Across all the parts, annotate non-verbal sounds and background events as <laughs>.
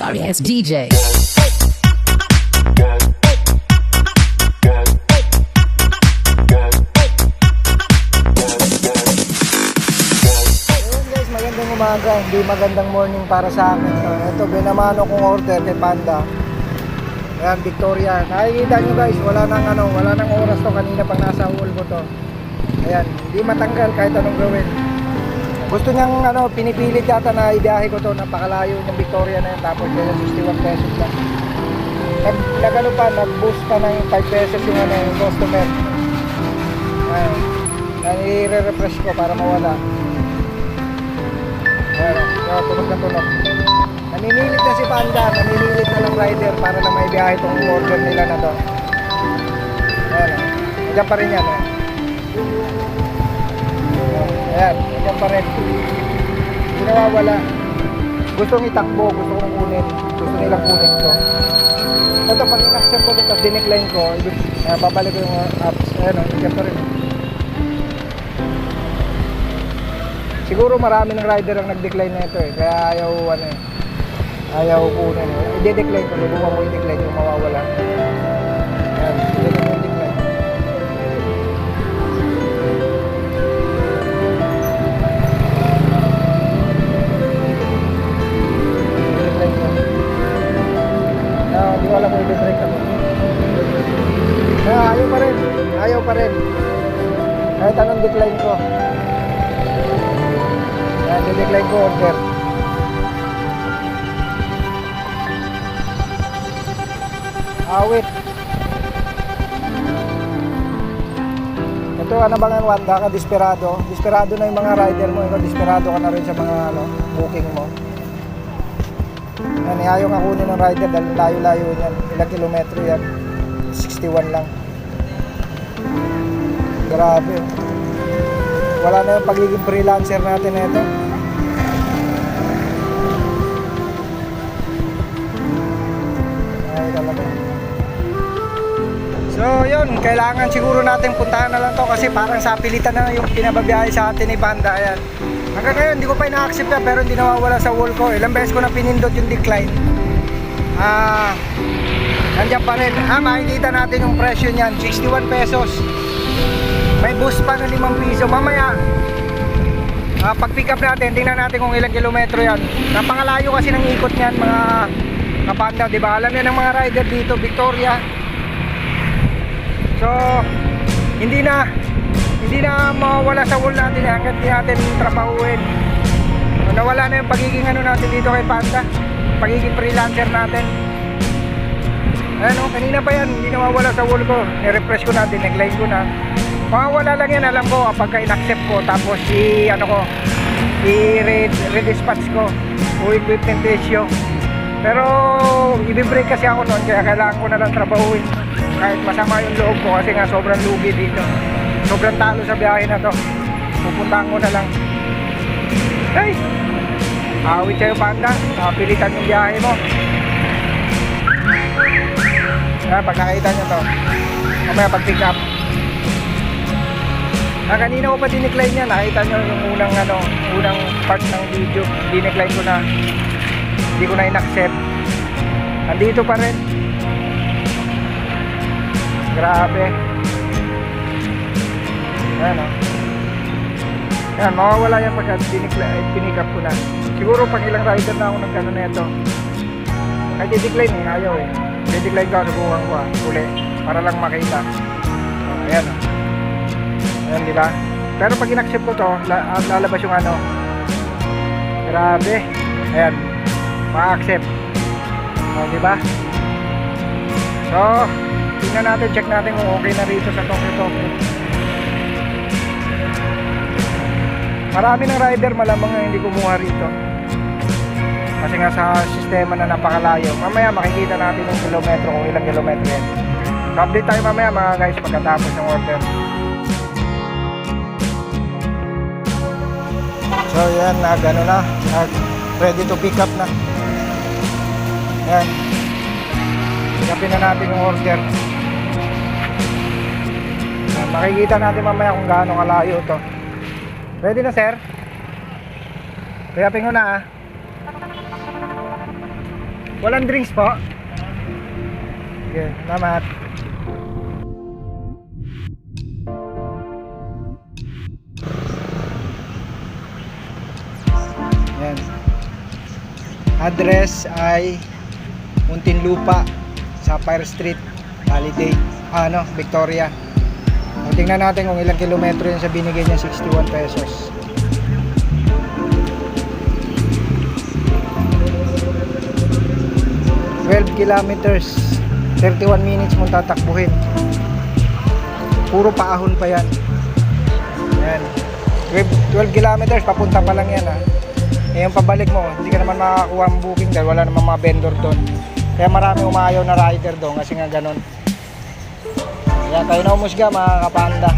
Sorry ass DJ. Magandang umaga, hindi magandang morning para sa akin. So, ito, binamano kong order kay Panda. Ayan, Victoria. Nakikita nyo guys, wala nang ano, wala nang oras to kanina pang nasa wall ko to. Ayan, hindi matanggal kahit anong gawin. Gusto niyang ano, pinipilit yata na ibiyahe ko to, napakalayo ng Victoria na yun, tapos kaya 61 pesos lang. Nag, nagano pa, nag-boost pa ng 5 pesos yung ano, yung customer. Ayan, nai-refresh ko para mawala. Ayan, o, tunog na tunog. Naninilit na si Panda, naninilit na ng rider para na may biyahe itong order nila na to. Ayan, o. Nandiyan pa rin yan, o. Ayan, nandiyan pa rin. Hindi nawawala. Gustong itakbo, gusto kong kunin. Gusto nilang kunin ko. Ito, pag in-accept ko ito, tapos dinecline ko, uh, babalik ko yung uh, apps. Ayan, o, nandiyan pa rin. Siguro marami ng rider ang nag-decline na ito eh. Kaya ayaw ano eh. Ayaw kunin eh. I-decline ko. Lubukan mo i-decline yung mawawala. Ayan. Anong decline ko. Yan, dinecline ko order. Awit. Ito, ano bang ang Wanda ka? Desperado. Desperado na yung mga rider mo. Ikaw, desperado ka na rin sa mga ano, booking mo. Yan, ayaw nga kunin ng rider dahil layo-layo yan. Ilang kilometro yan. 61 lang. Grabe. Wala na yung pagiging freelancer natin na ito. So, yun, kailangan siguro natin puntahan na lang to kasi parang sapilitan na yung pinababiyahe sa atin ni Banda. Ayan. Hanggang ngayon, hindi ko pa ina-accept yan pero hindi nawawala sa wall ko. Ilang beses ko na pinindot yung decline. Ah, nandiyan pa rin. Ah, makikita natin yung presyo niyan. 61 pesos. May boost pa na 5 piso. Mamaya, ah, pag pick up natin, tingnan natin kung ilang kilometro yan. Napakalayo kasi ng ikot niyan mga kapanda, di ba? Alam yan ng mga rider dito, Victoria. So, hindi na hindi na mawawala sa wall natin hanggat di natin trabahuin. So, nawala na yung pagiging ano natin dito kay Panda. Pagiging freelancer natin. Ayan o, kanina pa yan, hindi nawawala sa wall ko. I-refresh ko natin, nag-line ko na. Mawawala lang yan, alam ko, kapag in-accept ko, tapos i, ano ko, i-redispatch ko, o equipment ratio. Pero, i-break kasi ako noon, kaya kailangan ko na lang trabahuin. Kahit masama yung loob ko, kasi nga sobrang lugi dito. Sobrang talo sa biyahe na to. Pupuntahan ko na lang. Hey! Awit sa'yo, panda. Kapilitan yung biyahe mo. Ayan, pag nakita nyo to, mamaya pag pick up, Ah, kanina ko pa dinecline yan. Nakita nyo yung unang ano, unang part ng video. Dinecline ko na. Hindi ko na in-accept. Nandito pa rin. Grabe. Ayan o. Ayan, mawawala yan pagka dinecline, pinick up ko na. Siguro pag ilang rider na ako nagkano na ito. Kahit i-decline eh, ayaw eh. I-decline ko, subukan ko ah, uli. Para lang makita. Oh, ayan o. Ayan, di? Pero pag in-accept ko to, ah, lalabas yung ano. Grabe. Ayan. Ma-accept. O, di ba? So, tingnan natin, check natin kung okay na rito sa Tokyo Tokyo. Marami ng rider malamang na hindi kumuha rito. Kasi nga sa sistema na napakalayo. Mamaya makikita natin yung kilometro kung ilang kilometro yan. So, update tayo mamaya mga guys pagkatapos ng order. So yan, nag ano na, nag ready to pick up na. Yan. Pick na natin yung order. Yan, makikita natin mamaya kung gaano kalayo to. Ready na sir? Pick ko na ah. Walang drinks po? Sige, salamat. Address ay Muntinlupa, Sapphire Street, Holiday, ano, Victoria. O, tingnan natin kung ilang kilometro yun sa binigay niya 61 pesos. Kilometers 31 minutes mong tatakbuhin puro paahon pa yan yan 12 kilometers papunta pa lang yan ha eh yung pabalik mo hindi ka naman makakakuha ang booking dahil wala namang mga vendor doon. Kaya marami umayaw na rider doon kasi nga ganun. Kaya kayo na umusga mga kapanda.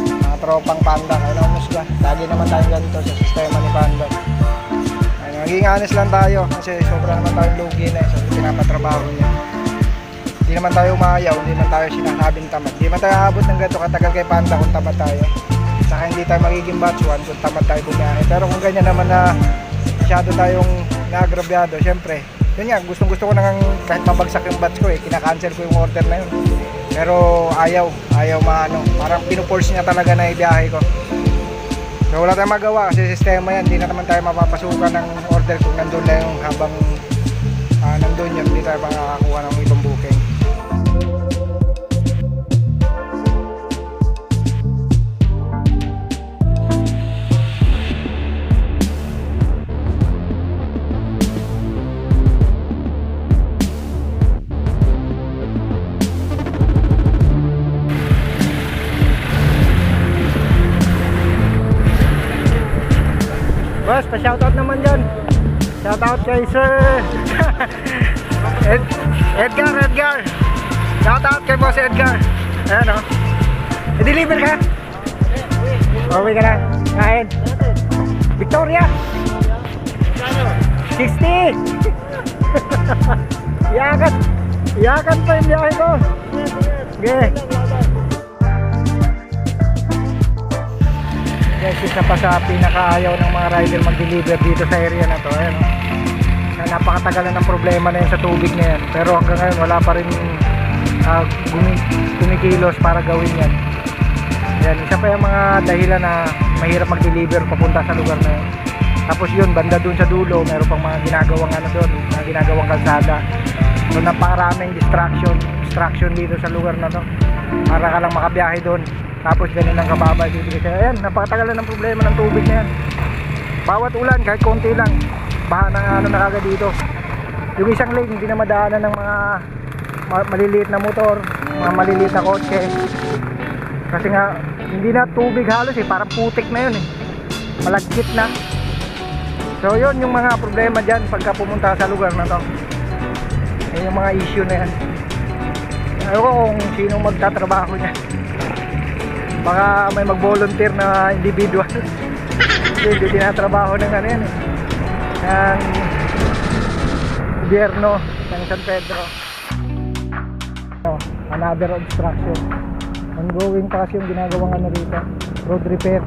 Mga tropang panda kayo na umusga lagi naman tayong ganito sa sistema ni panda. Ay, maging honest lang tayo kasi sobra naman tayong lugi na eh, sa pinapatrabaho niya. Hindi naman tayo umayaw hindi naman tayo sinasabing tamad. Hindi naman tayo aabot ng ganito katagal kay panda kung tamad tayo saka hindi tayo magiging batch 1 kung tamad tayo bumiyahe. Pero kung ganyan naman na masyado tayong naagrabyado syempre yun nga gustong gusto ko nang kahit mabagsak yung batch ko eh kinakancel ko yung order na yun. Pero ayaw ayaw maano. Parang pinuforce niya talaga na ibiyahe ko. So wala tayong magawa kasi sistema yan. Hindi na naman tayo mapapasukan ng order kung nandun na yung habang ah, nandun yun. Hindi tayo makakakuha ng ibang booking Boss, pa-shoutout naman dyan. Shoutout kay Sir <laughs> Ed, Edgar, Edgar. Shoutout kay Boss Edgar. Ayan o. I-deliver ka? Uwi ka na. Kain. Victoria. 60. <laughs> Iyakan. Iyakan pa yung biyahe ko. Okay. Guys isa pa sa pinakaayaw ng mga rider mag-deliver dito sa area na to ayan oh. na napakatagal na ng problema na yan sa tubig na yan pero hanggang ngayon wala pa rin gumi- kumikilos para gawin yan. Yan isa pa yung mga dahilan na mahirap mag-deliver papunta sa lugar na yun. Tapos yun banda dun sa dulo meron pang mga ginagawang ano doon mga ginagawang kalsada. So napakaraming distraction distraction dito sa lugar na to. Para ka lang makabiyahe doon tapos ganun ang kababa dito kasi ayan napakatagal na ng problema ng tubig na yan. Bawat ulan kahit konti lang baha na ano na kagad dito. Yung isang lane hindi na madaanan ng mga ma- maliliit na motor mga maliliit na kotse. Kasi nga hindi na tubig halos eh parang putik na yun eh. Malagkit na. So yun yung mga problema dyan pagka pumunta sa lugar na to. Yun yung mga issue na yan. Ayaw ko kung sino magtatrabaho niya baka may mag-volunteer na individual. <laughs> Hindi, hindi tinatrabaho ng ano yan eh. Ng gobyerno ng San Pedro. Oh, another obstruction. Ongoing pa kasi yung ginagawang ano rito road repair.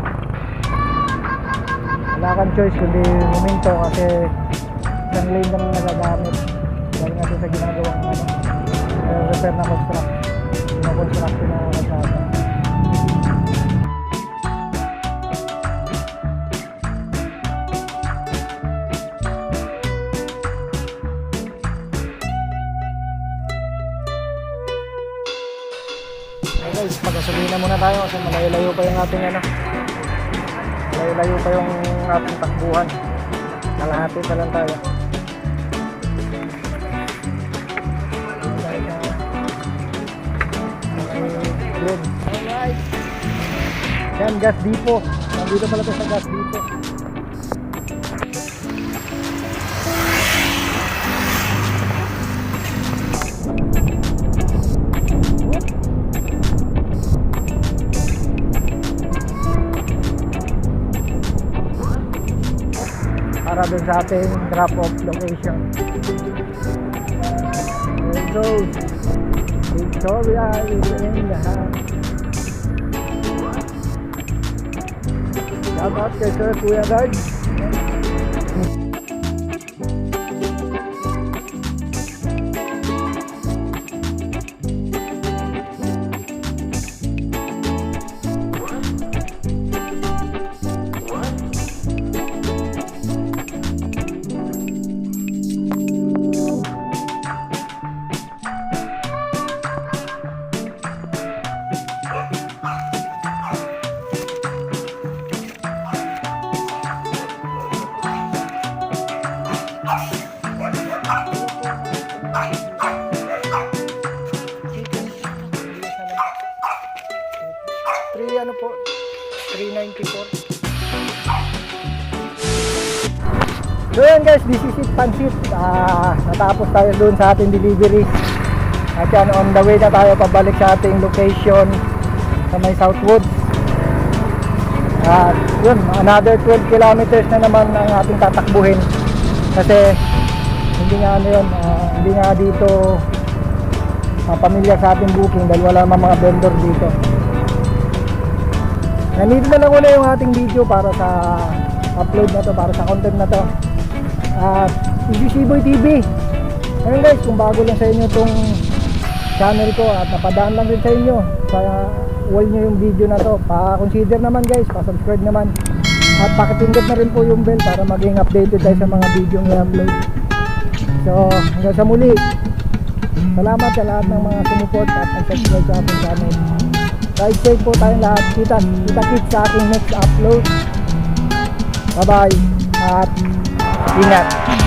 Wala kang choice kundi huminto kasi isang lane lang nagagamit. Dahil nga sa ginagawang ano repair na construct na construction na kalsada pagkasulina muna tayo kasi malayo-layo pa yung ating ano. Malayo-layo pa yung ating takbuhan. Kalahati pa lang tayo. Alright. Yan, gas depot. Nandito pala to sa gas depot. Dun sa ating drop off location. There goes Victoria is in the house. Shout out kay Sir Kuya Guard So yan guys, this is it Pansit. Ah, natapos tayo doon sa ating delivery. At yan, on the way na tayo pabalik sa ating location sa may Southwood. At yun, another 12 kilometers na naman ang ating tatakbuhin. Kasi hindi nga ano yun, ah, hindi nga dito uh, pamilyar sa ating booking dahil wala mga vendor dito. Nandito na lang muna yung ating video para sa upload na to, para sa content na to. At EBC Boy TV. Ngayon guys, kung bago lang sa inyo itong channel ko at napadaan lang din sa inyo sa wall nyo yung video na to, pa-consider naman guys, pa-subscribe naman. At pakipindot na rin po yung bell para maging updated tayo sa mga video na upload. So, hanggang sa muli. Salamat sa lahat ng mga sumuport at nag-subscribe sa ating channel. Ride safe po tayong lahat. Kita, kita kits sa aking next upload. Bye-bye. At ingat.